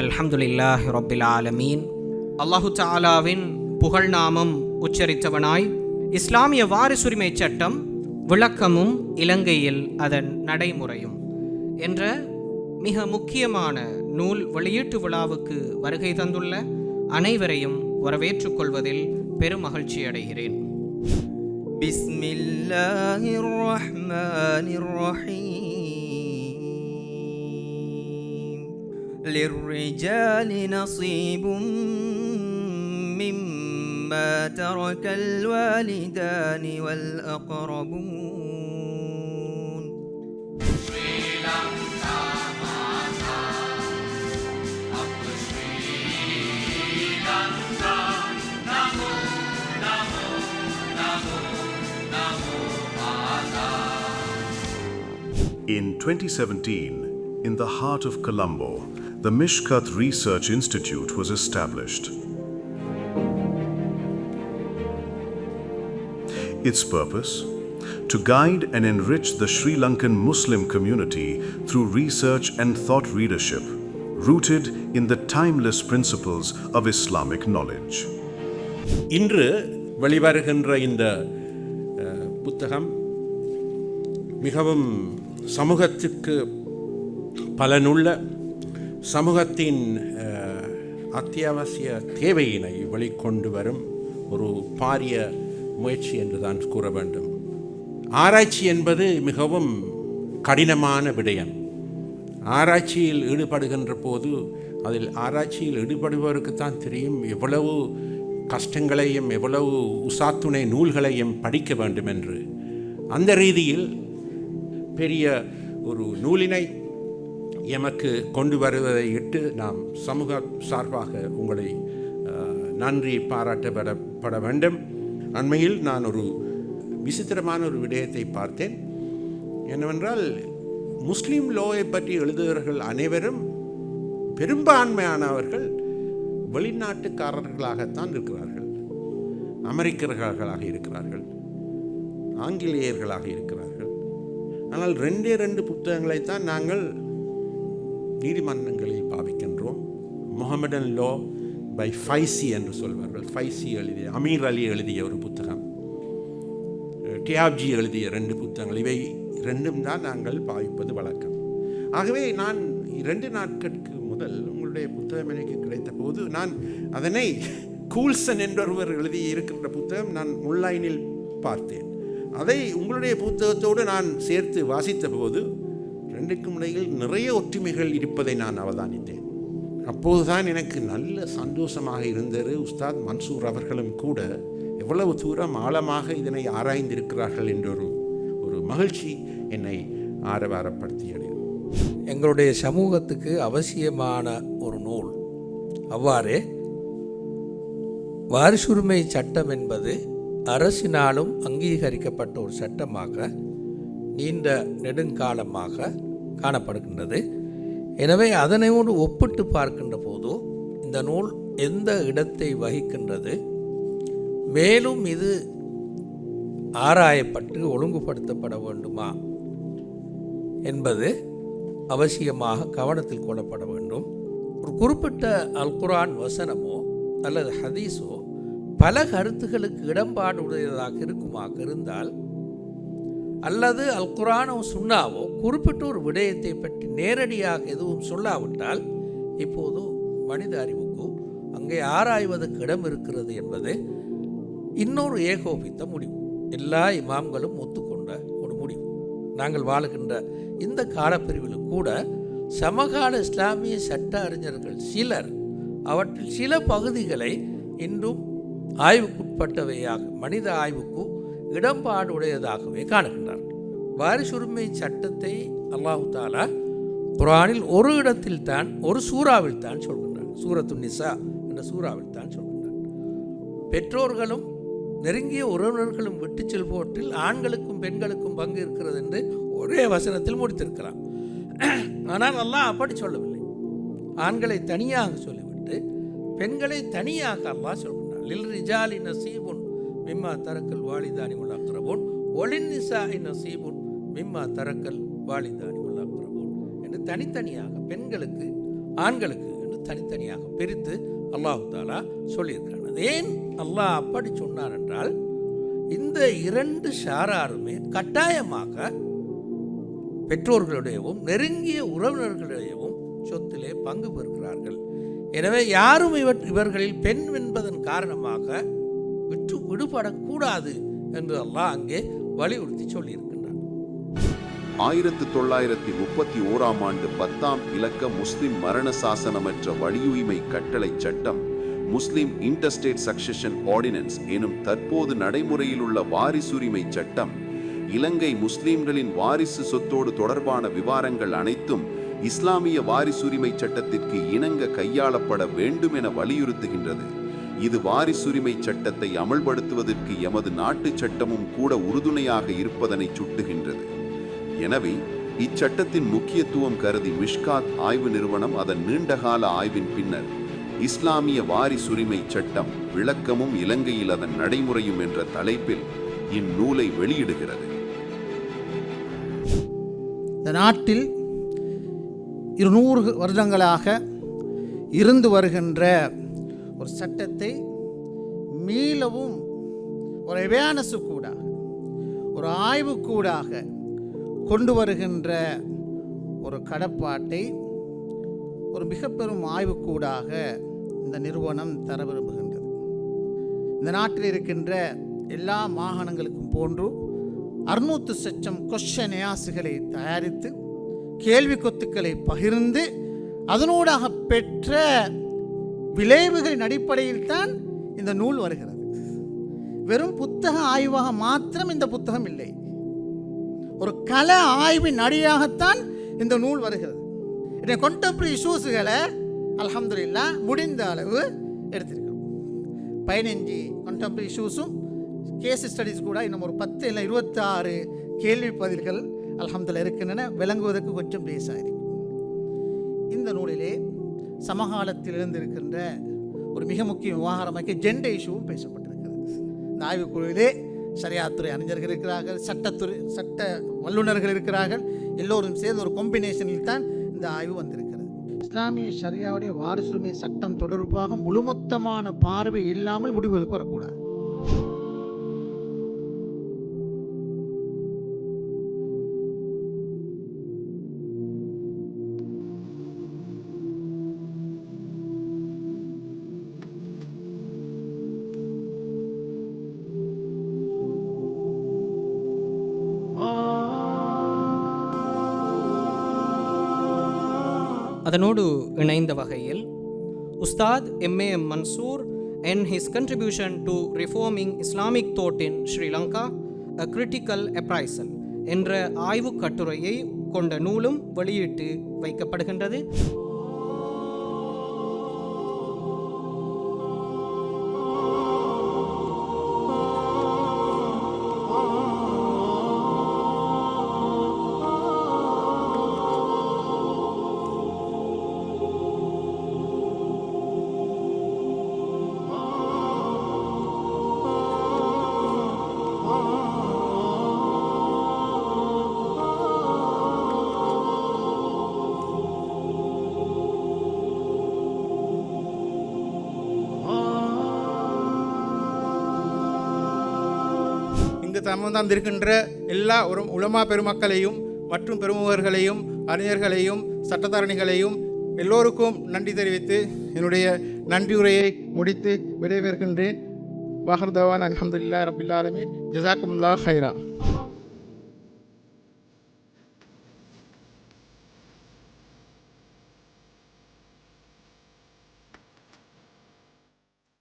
அல்ஹம்துலில்லாஹ் ரொபில் ஆலமீன். அல்லாஹு சாலாவின் புகழ்நாமம் உச்சரித்தவனாய் இஸ்லாமிய வாரிசுரிமை சட்டம் விளக்கமும் இலங்கையில் அதன் நடைமுறையும் என்ற மிக முக்கியமான நூல் வெளியீட்டு விழாவுக்கு வருகை தந்துள்ள அனைவரையும் வரவேற்றுக்கொள்வதில் பெரும் மகிழ்ச்சி அடைகிறேன். பிஸ்மில்லாஹிர் ரஹ்மானிர் Rahim. للرجال نصيب مما ترك الوالدان والأقربون. In 2017, in the heart of Colombo, the Mishkat Research Institute was established. Its purpose? To guide and enrich the Sri Lankan Muslim community through research and thought leadership, rooted in the timeless principles of Islamic knowledge. இன்று வெளிவருகின்ற இந்த அஹ், புத்தகம் மிகவும் சமூகத்துக்கு பலனுள்ள சமூகத்தின் அத்தியாவசிய தேவையினை வெளிக்கொண்டு வரும் ஒரு பாரிய முயற்சி என்று தான் கூற வேண்டும். ஆராய்ச்சி என்பது மிகவும் கடினமான விடயம். ஆராய்ச்சியில் ஈடுபடுகின்ற போது அதில் ஆராய்ச்சியில் ஈடுபடுபவருக்குத்தான் தெரியும் எவ்வளவு கஷ்டங்களையும் எவ்வளவு உசாத்துணை நூல்களையும் படிக்க வேண்டும் என்று அந்த ரீதியில் பெரிய ஒரு நூலினை எமக்கு கொண்டு வருவதை இட்டு நாம் சமூக சார்பாக உங்களை நன்றி பாராட்டப்படப்பட வேண்டும். அண்மையில் நான் ஒரு விசித்திரமான ஒரு விடயத்தை பார்த்தேன். என்னவென்றால் முஸ்லீம் லோவை பற்றி எழுதுகிறவர்கள் அனைவரும் பெரும்பான்மையானவர்கள் வெளிநாட்டுக்காரர்களாகத்தான் இருக்கிறார்கள் அமெரிக்கர்களாக இருக்கிறார்கள் ஆங்கிலேயர்களாக இருக்கிறார்கள். ஆனால் ரெண்டே ரெண்டு புத்தகங்களைத்தான் நாங்கள் நீதிமன்றங்களில் பாவிக்கின்றோம். முகமடன் லோ பை ஃபைசி என்று சொல்வார்கள். ஃபைசி எழுதிய அமீர் அலி எழுதிய ஒரு புத்தகம். டியாப்ஜி எழுதிய ரெண்டு புத்தகங்கள். இவை ரெண்டும் தான் நாங்கள் பாவிப்பது வழக்கம். ஆகவே நான் இரண்டு நாட்களுக்கு முதல் உங்களுடைய புத்தகம் எனக்கு கிடைத்த போது நான் அதனை கூல்சன் என்றொருவர் எழுதி இருக்கின்ற புத்தகம் நான் முன்லைனில் பார்த்தேன். அதை உங்களுடைய புத்தகத்தோடு நான் சேர்த்து வாசித்த போது ரெண்டுக்கும் இடையில் நிறைய ஒற்றுமைகள் இருப்பதை நான் அவதானித்தேன். அப்போதுதான் எனக்கு நல்ல சந்தோஷமாக இருந்தது. உஸ்தாத் மன்சூர் அவர்களும் கூட எவ்வளவு தூரம் ஆழமாக இதனை ஆராய்ந்திருக்கிறார்கள் என்றொரு ஒரு மகிழ்ச்சி என்னை ஆரவாரப்படுத்தியது. எங்களுடைய சமூகத்துக்கு அவசியமான ஒரு நூல் அவ்வாறே வாரிசுரிமை சட்டம் என்பது அரசினாலும் அங்கீகரிக்கப்பட்ட ஒரு சட்டமாக நீண்ட நெடுங்காலமாக காணப்படுகின்றது. எனவே அதனையோடு ஒப்பிட்டு பார்க்கின்ற போது இந்த நூல் எந்த இடத்தை வகிக்கின்றது? மேலும் இது ஆராயப்பட்டு ஒழுங்குபடுத்தப்பட வேண்டுமா? என்பது அவசியமாக கவனத்தில் கொள்ளப்பட வேண்டும். ஒரு குறிப்பிட்ட அல்குரான் வசனமோ அல்லது ஹதீஸோ பல கருத்துகளுக்கு இடம்பாடு உடையதாக இருக்குமாக இருந்தால் அல்லது அல் குரானோ சுண்ணாவோ குறிப்பிட்ட ஒரு விடயத்தை பற்றி நேரடியாக எதுவும் சொல்லாவிட்டால் இப்போது மனித அறிவுக்கு அங்கே ஆராய்வதற்கு இடம் இருக்கிறது என்பது இன்னொரு ஏகோபித்த முடிவு. எல்லா இமாம்களும் ஒத்துக்கொண்ட ஒரு முடிவு. நாங்கள் வாழுகின்ற இந்த காலப்பிரிவிலும் கூட சமகால இஸ்லாமிய சட்ட அறிஞர்கள் சிலர் அவற்றில் சில பகுதிகளை இன்றும் ஆய்வுக்குட்பட்டவையாக மனித ஆய்வுக்கு இடம்பாடுடையதாகவே காணுகின்றார். வாரிசுரிமை சட்டத்தை அல்லாஹு தாலா குரானில் ஒரு இடத்தில் தான் ஒரு சூறாவில் தான் சொல்கின்றார் சூரத்து நிசா என்ற சூறாவில் தான் சொல்கின்றான். பெற்றோர்களும் நெருங்கிய உறவினர்களும் விட்டு செல்பவற்றில் ஆண்களுக்கும் பெண்களுக்கும் பங்கு இருக்கிறது என்று ஒரே வசனத்தில் முடித்திருக்கலாம். ஆனால் அல்லாஹ் அப்படி சொல்லவில்லை. ஆண்களை தனியாக சொல்லிவிட்டு பெண்களை தனியாக அல்லாஹ் சொல்கின்றான். லில் ரிஜாலி நசீபுன் மிம்மா தரக்கல் வாலிதானி உள்ளாக்கிறவோன். ஒளின் நிசா சீபுன் மிம்மா தரக்கல் வாலிதானி உள்ளாக்கிறவோன் என்று தனித்தனியாக பெண்களுக்கு ஆண்களுக்கு என்று தனித்தனியாக பிரித்து அல்லாஹு தாலா சொல்லியிருக்கிறான். ஏன் அல்லாஹ் அப்படி சொன்னார் என்றால் இந்த இரண்டு ஷாராருமே கட்டாயமாக பெற்றோர்களுடையவும் நெருங்கிய உறவினர்களுடையவும் சொத்திலே பங்கு பெறுகிறார்கள். எனவே யாரும் இவர் இவர்களில் பெண் என்பதன் காரணமாக விட்டு விடுபடக்கூடாது என்று அல்லாஹ் அங்கே வலியுறுத்தி சொல்லியிருக்கின்றான். ஆயிரத்து தொள்ளாயிரத்தி முப்பத்தி ஓராம் ஆண்டு பத்தாம் இலக்க முஸ்லிம் மரண சாசனமற்ற வலியுரிமை கட்டளை சட்டம் முஸ்லிம் இன்டர்ஸ்டேட் சக்சஷன் ஆர்டினன்ஸ் எனும் தற்போது நடைமுறையில் உள்ள வாரிசுரிமை சட்டம் இலங்கை முஸ்லிம்களின் வாரிசு சொத்தோடு தொடர்பான விவாரங்கள் அனைத்தும் இஸ்லாமிய வாரிசுரிமை சட்டத்திற்கு இணங்க கையாளப்பட வேண்டும் என வலியுறுத்துகின்றது. இது வாரிசுரிமை சட்டத்தை அமல்படுத்துவதற்கு எமது நாட்டு சட்டமும் கூட உறுதுணையாக இருப்பதனை சுட்டுகின்றது. எனவே இச்சட்டத்தின் முக்கியத்துவம் கருதி மிஷ்காத் ஆய்வு நிறுவனம் அதன் நீண்டகால ஆய்வின் பின்னர் இஸ்லாமிய வாரிசுரிமை சட்டம் விளக்கமும் இலங்கையில் அதன் நடைமுறையும் என்ற தலைப்பில் இந்நூலை வெளியிடுகிறது. இந்த நாட்டில் இருநூறு வருடங்களாக இருந்து வருகின்ற ஒரு சட்டத்தை மீளவும் ஒரு அவேர்னஸு கூடாக ஒரு ஆய்வு கூடாக கொண்டு வருகின்ற ஒரு கடப்பாட்டை ஒரு மிக பெரும் ஆய்வுக்கூடாக இந்த நிறுவனம் தர விரும்புகின்றது. இந்த நாட்டில் இருக்கின்ற எல்லா மாகாணங்களுக்கும் போன்று அறுநூற்று சச்சம் கொஷனையாசுகளை தயாரித்து கேள்வி கொத்துக்களை பகிர்ந்து அதனூடாக பெற்ற விளைவுகளின் அடிப்படையில் தான் இந்த நூல் வருகிறது. வெறும் புத்தக ஆய்வாக மாத்திரம் இந்த புத்தகம் இல்லை. ஒரு கல ஆய்வின் அடியாகத்தான் இந்த நூல் வருகிறது. இந்த கொண்டம்பரி இஷ்யூஸுகளை அல்ஹம்துலில்லா முடிந்த அளவு எடுத்திருக்கிறோம். பதினஞ்சு கொண்டம்பரி இஷ்யூஸும் கேஸ் ஸ்டடீஸ் கூட இன்னும் ஒரு பத்து இல்லை இருபத்தாறு கேள்வி பதில்கள் அல்ஹம்துலில்லா இருக்கின்றன. விளங்குவதற்கு கொஞ்சம் பேசாயிருக்கு இந்த நூலிலே சமகாலத்தில் இருந்திருக்கின்ற ஒரு மிக முக்கிய விவகாரமாக ஜெண்டை இஷ்யூவும் பேசப்பட்டிருக்கிறது. இந்த ஆய்வுக்குழுவிலே சரியாத்துறை அறிஞர்கள் இருக்கிறார்கள் சட்டத்துறை சட்ட வல்லுநர்கள் இருக்கிறார்கள் எல்லோரும் சேர்ந்து ஒரு காம்பினேஷனில் தான் இந்த ஆய்வு வந்திருக்கிறது. இஸ்லாமிய சரியாவுடைய வாரிசுரிமை சட்டம் தொடர்பாக முழுமொத்தமான பார்வை இல்லாமல் முடிவுகளுக்கு வரக்கூடாது. அதனோடு இணைந்த வகையில் Ustad M A M Mansoor and his contribution to reforming Islamic thought in Sri Lanka, a critical appraisal என்ற ஆய்வுக் கட்டுரையை கொண்ட நூலும் வெளியிட்டு வைக்கப்படுகின்றது இங்கு தமர்ந்திருக்கின்ற எல்லா உரம் உலமா பெருமக்களையும் மற்றும் பெருமுகர்களையும் அறிஞர்களையும் சட்டத்தரணிகளையும் எல்லோருக்கும் நன்றி தெரிவித்து என்னுடைய நன்றியுரையை முடித்து விடைபெறுகின்றேன். வாஹர் தவான் அலமதுல்லா ரபில் ஜசாக்குமுல்லா ஹைரா